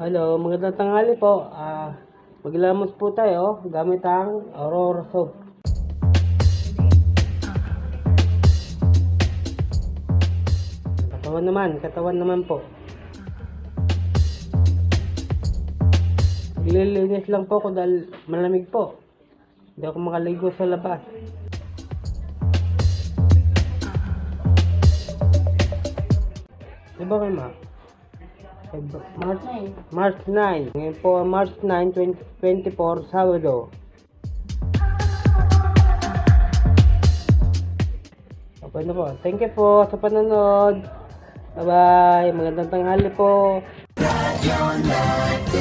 Hello, magandang tanghali po. Ah, maglamos po tayo gamit ang Aurora soap. Katawan naman, katawan naman po. Naglilinis lang po ako dahil malamig po. Hindi ako makaligo sa labas. Diba kayo, ma? March, March 9. Ngayon po, ang March 9, 2024, Sabado. Okay na po. Thank you po sa panonood. Bye-bye. Magandang tanghali po. Natin